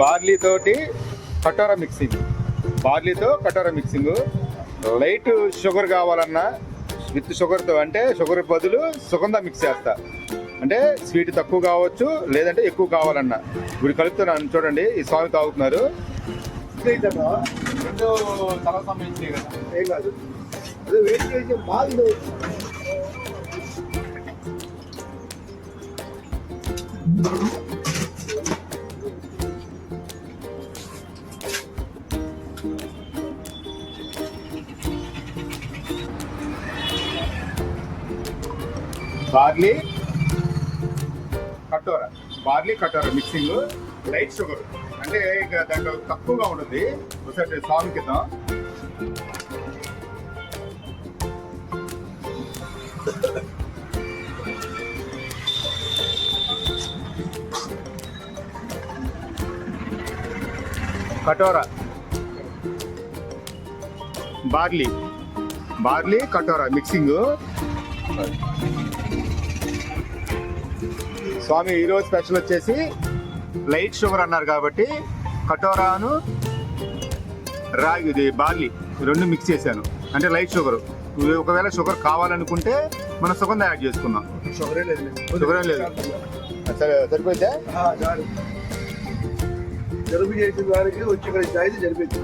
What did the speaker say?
Barley తోటి కటోర mixing. బార్లీతో కటోర మిక్సింగ్. లైట్ షుగర్ కావాలన్నా విత్ షుగర్తో అంటే షుగర్ బదులు సుగంధ మిక్స్ చేస్తా. అంటే స్వీట్ తక్కువ కావచ్చు లేదంటే ఎక్కువ కావాలన్నా. ఇప్పుడు కలుపుతున్నాను చూడండి ఈ స్వామి తాగుతున్నారు. ఇదైందమ్మా రెండు బార్లీ కటోరా. బార్లీ కటోర మిక్సింగ్ లైట్ షుగర్ అంటే ఇక దాంట్లో తక్కువగా ఉంటుంది ఒకసారి స్వామి కింద. కటోరా. బార్లీ. బార్లీ కటోరా మిక్సింగ్. స్వామి ఈరోజు స్పెషల్ వచ్చేసి లైట్ షుగర్ అన్నారు కాబట్టి కటోరాను రాగి ఇది బార్లీ రెండు మిక్స్ చేశాను. అంటే లైట్ షుగర్. ఒకవేళ షుగర్ కావాలనుకుంటే మనం సుగంధ యాడ్ చేసుకుందాం. షుగరే లేదు షుగర్ లేదు. సరే చాలు. జలుబు చేసిన వారికి వచ్చి ఇక్కడ జరిపించు